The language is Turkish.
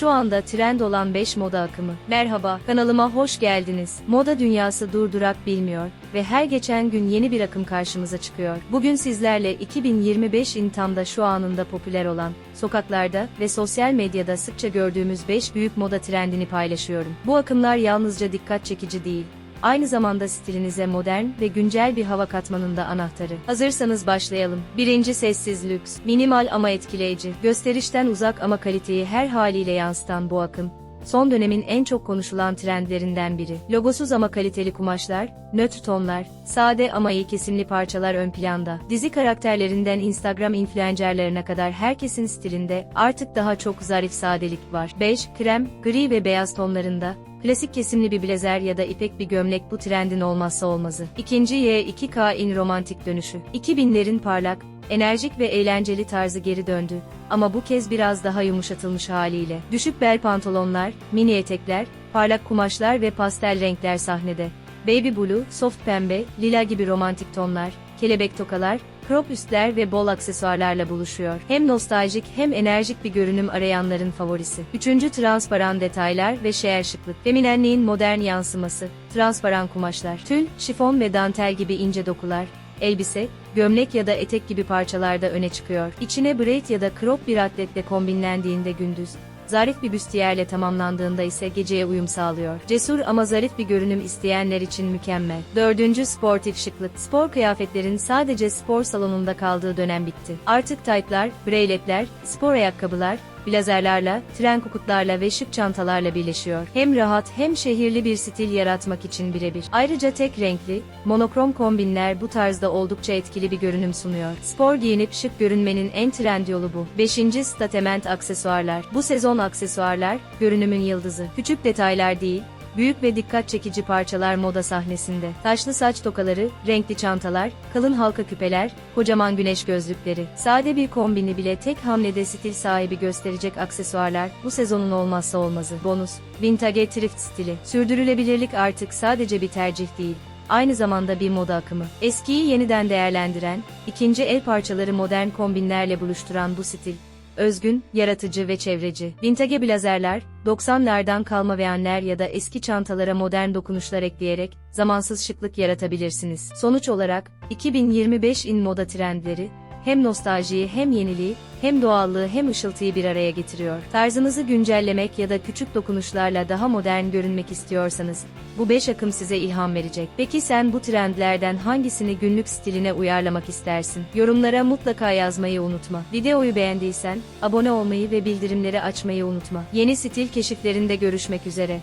Şu anda trend olan 5 moda akımı. Merhaba, kanalıma hoş geldiniz. Moda dünyası durdurak bilmiyor ve her geçen gün yeni bir akım karşımıza çıkıyor. Bugün sizlerle 2025 intamda şu anında popüler olan, sokaklarda ve sosyal medyada sıkça gördüğümüz 5 büyük moda trendini paylaşıyorum. Bu akımlar yalnızca dikkat çekici değil, aynı zamanda stilinize modern ve güncel bir hava katmanın da anahtarı. Hazırsanız başlayalım. Birinci sessiz lüks, minimal ama etkileyici, gösterişten uzak ama kaliteyi her haliyle yansıtan bu akım, son dönemin en çok konuşulan trendlerinden biri. Logosuz ama kaliteli kumaşlar, nötr tonlar, sade ama iyi kesimli parçalar ön planda. Dizi karakterlerinden Instagram influencerlarına kadar herkesin stilinde artık daha çok zarif sadelik var. Bej, krem, gri ve beyaz tonlarında, Klasik kesimli bir blazer ya da ipek bir gömlek bu trendin olmazsa olmazı. İkinci Y2K'in romantik dönüşü. 2000'lerin parlak, enerjik ve eğlenceli tarzı geri döndü. Ama bu kez biraz daha yumuşatılmış haliyle. Düşük bel pantolonlar, mini etekler, parlak kumaşlar ve pastel renkler sahnede. Baby blue, soft pembe, lila gibi romantik tonlar, kelebek tokalar, crop üstler ve bol aksesuarlarla buluşuyor. Hem nostaljik hem enerjik bir görünüm arayanların favorisi. Üçüncü transparan detaylar ve şeer şıklık. Feminenliğin modern yansıması. Transparan kumaşlar. Tül, şifon ve dantel gibi ince dokular. Elbise, gömlek ya da etek gibi parçalarda öne çıkıyor. İçine braid ya da crop bir atletle kombinlendiğinde gündüz, zarif bir büstiyerle tamamlandığında ise geceye uyum sağlıyor. Cesur ama zarif bir görünüm isteyenler için mükemmel. Dördüncü sportif şıklık. Spor kıyafetlerin sadece spor salonunda kaldığı dönem bitti. Artık taytlar, breyletler, spor ayakkabılar, blazerlarla, tren kukutlarla ve şık çantalarla birleşiyor. Hem rahat hem şehirli bir stil yaratmak için birebir. Ayrıca tek renkli, monokrom kombinler bu tarzda oldukça etkili bir görünüm sunuyor. Spor giyinip şık görünmenin en trend yolu bu. 5. Statement aksesuarlar. Bu sezon aksesuarlar, görünümün yıldızı. Küçük detaylar değil, Büyük ve dikkat çekici parçalar moda sahnesinde. Taşlı saç tokaları, renkli çantalar, kalın halka küpeler, kocaman güneş gözlükleri. Sade bir kombini bile tek hamlede stil sahibi gösterecek aksesuarlar bu sezonun olmazsa olmazı. Bonus, vintage thrift stili. Sürdürülebilirlik artık sadece bir tercih değil aynı zamanda bir moda akımı. Eskiyi yeniden değerlendiren, ikinci el parçaları modern kombinlerle buluşturan bu stil, özgün, yaratıcı ve çevreci. Vintage blazerler, 90'lardan kalma veyanler ya da eski çantalara modern dokunuşlar ekleyerek zamansız şıklık yaratabilirsiniz. Sonuç olarak 2025'in moda trendleri hem nostaljiyi hem yeniliği, hem doğallığı hem ışıltıyı bir araya getiriyor. Tarzınızı güncellemek ya da küçük dokunuşlarla daha modern görünmek istiyorsanız, bu 5 akım size ilham verecek. Peki sen bu trendlerden hangisini günlük stiline uyarlamak istersin? Yorumlara mutlaka yazmayı unutma. Videoyu beğendiysen, abone olmayı ve bildirimleri açmayı unutma. Yeni stil keşiflerinde görüşmek üzere.